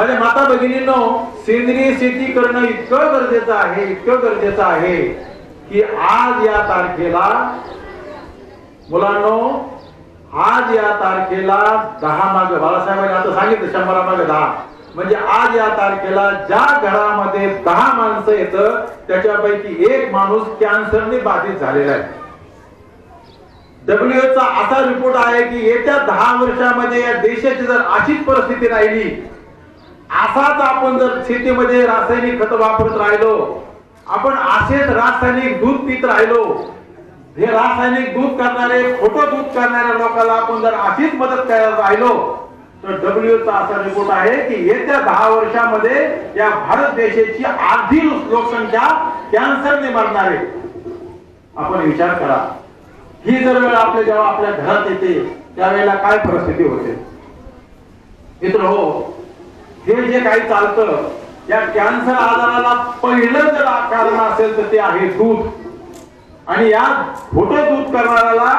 माझ्या माता भगिनींनो सेंद्रिय शेती करणं इतकं गरजेचं आहे इतकं गरजेचं आहे की आज या तारखेला मुलांनो आज या तारखेला दहा माग बाळासाहेबांनी आता सांगितलं शंभरा माग दहा. म्हणजे आज या तारखेला ज्या घरामध्ये दहा माणसं येतं त्याच्यापैकी एक माणूस कॅन्सरने बाधित झालेला आहे. डब्ल्यू चा असा रिपोर्ट आहे की येत्या दहा वर्षामध्ये या देशाची जर अशीच परिस्थिती राहिली असाच आपण जर शेतीमध्ये रासायनिक खत वापरत राहिलो आपण असेच रासायनिक दूध पित राहिलो हे रासायनिक दूध करणारे खोटं दूध करणाऱ्या लोकांना आपण जर अशीच मदत करायला राहिलो तर डब्ल्यू चा असा रिपोर्ट आहे की येत्या दहा वर्षामध्ये या भारत देशाची आधी लोकसंख्या कॅन्सरने मरणार आहे. आपण विचार करा. ही जर वेळ आपल्या जेव्हा आपल्या घरात येते त्यावेळेला काय परिस्थिती होते? मित्र हो हे जे काही चालतं या कॅन्सर आजाराला पहिलं जर कारण असेल तर ते आहे दूध. आणि या खोट दूध करणाऱ्याला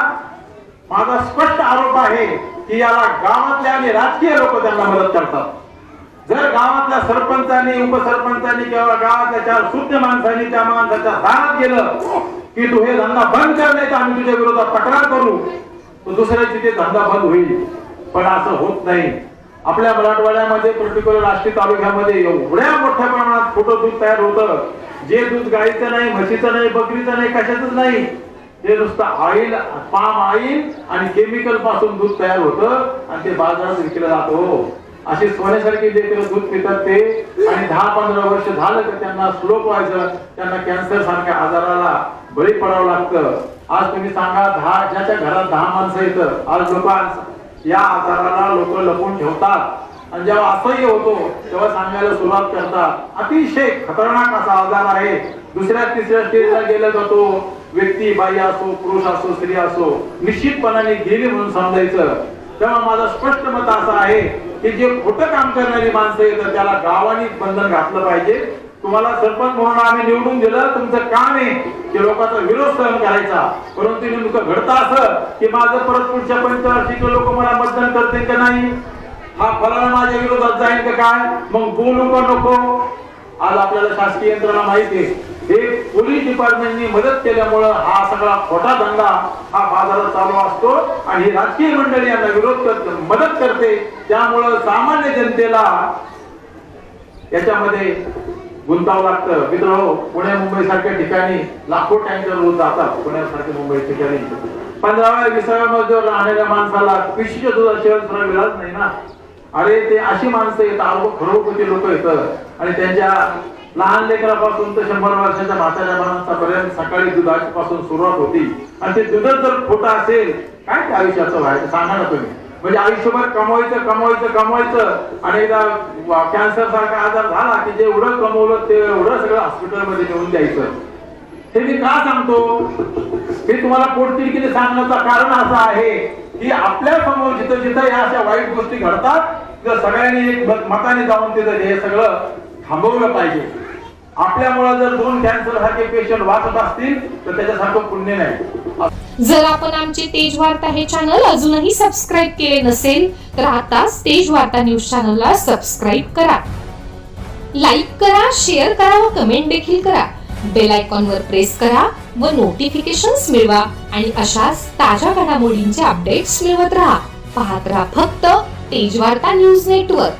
माझा स्पष्ट आरोप आहे की याला गावातले आणि राजकीय लोक त्यांना मदत करतात. जर गावातल्या सरपंचांनी उपसरपंचांनी किंवा गावातल्या चार शुद्ध माणसांनी त्या माणसाच्या दारात गेलं की तू हे धंदा बंद कर नाही तर आम्ही तुझ्या विरोधात तक्रार करू. तर दुसऱ्याची ते धंदा बंद होईल. पण असं होत नाही. आपल्या मराठवाड्यामध्ये पर्टिक्युलर आष्टी तालुक्यामध्ये एवढ्या मोठ्या प्रमाणात खोटं दूध तयार होतं. जे दूध गाईचं नाही म्हशीचं नाही बकरीचं नाही कशाच नाही. ते नुसतं ऑइल पाम ऑइल आणि केमिकलपासून दूध तयार होतं आणि ते बाजारात विकलं जातो हो. असे सोन्यासारखे देखील दूध पितात ते आणि दहा पंधरा वर्ष झालं तर त्यांना स्लोप व्हायचं त्यांना कॅन्सर सारख्या आजाराला बळी पडावं लागतं. आज तुम्ही सांगा दहा ज्याच्या घरात दहा माणसं येतं आज लोक या आजाराला लोक लपून ठेवतात. आणि जेव्हा असह्य होतो तेव्हा सांगायला सुरुवात करतात. अतिशय खतरनाक असा आजार आहे. दुसऱ्या तिसऱ्या स्टेजला गेला जातो व्यक्ती बाई असो पुरुष असो स्त्री असो निश्चितपणाने गेली म्हणून समजायचं. तेव्हा माझं स्पष्ट मत असं आहे की जे खोटं काम करणारी माणसं येतात त्याला गावाने बंधन घातलं पाहिजे. तुम्हाला सरपंच म्हणून आम्ही निवडून दिलं तुमचं काम आहे की लोकांचा विरोध सहन करायचा. परंतु नेमकं घडतं असं की माझं परत पुढच्या पंचवार्षिक लोक मला मतदान करतील का नाही? हा फलाना माझ्या विरोधात जाईल का काय? मग बोलू का नको? आज आपल्याला शासकीय यंत्रणा माहिती आहे. हे पोलीस डिपार्टमेंटनी मदत केल्यामुळं हा सगळा खोटा धंदा हा बाजारात चालू असतो आणि राजकीय मंडळी यांना विरोध करत मदत करते. त्यामुळं सामान्य जनतेला याच्यामध्ये गुंतावं लागतं. मित्र हो, पुण्या पुणे मुंबई सारख्या ठिकाणी लाखो टँकर रोज जातात. पुण्यासारख्या मुंबई ठिकाणी. पंधराव्या विसाव्या मध्ये राहणाऱ्या माणसाला पिशीच्या दुधाशिवाय दुसरा मिळत नाही ना? अरे ते अशी माणसं येतात अवघ खरोखरची लोक येतात आणि त्यांच्या लहान लेकरापासून तर शंभर वर्षाच्या म्हाताऱ्या माणसापर्यंत सकाळी दुधापासून सुरुवात होती. आणि ते दुधच जर खोटं असेल काय त्या आयुष्याचं व्हायचं? सांगा ना तुम्ही. म्हणजे आयुष्यभर कमवायचं कमवायचं कमवायचं. आणि एकदा कॅन्सर सारखा आजार झाला की जे एवढं कमवलं ते एवढं सगळं हॉस्पिटलमध्ये नेऊन द्यायचं. हे मी का सांगतो? हे तुम्हाला पोटतिडकीने सांगण्याचं कारण असं आहे की आपल्यासमोर जिथं जिथं या अशा वाईट गोष्टी घडतात तर सगळ्यांनी एक मताने जाऊन तिथं हे सगळं थांबवलं पाहिजे. आपल्यामुळे जर दोन कॅन्सर सारखे पेशंट वाचत असतील तर त्याच्यासारखं पुण्य नाही. जर आपण आमचे तेज वार्ता हे चॅनल अजूनही सबस्क्राईब केले नसेल तर आताच तेज वार्ता न्यूज चॅनलला सबस्क्राईब करा. लाईक करा शेअर करा व कमेंट देखील करा. बेल आयकॉन वर प्रेस करा व नोटिफिकेशन्स मिळवा आणि अशाच ताज्या घडामोडींचे अपडेट्स मिळवत राहा. पाहत राहा फक्त तेज वार्ता न्यूज नेटवर्क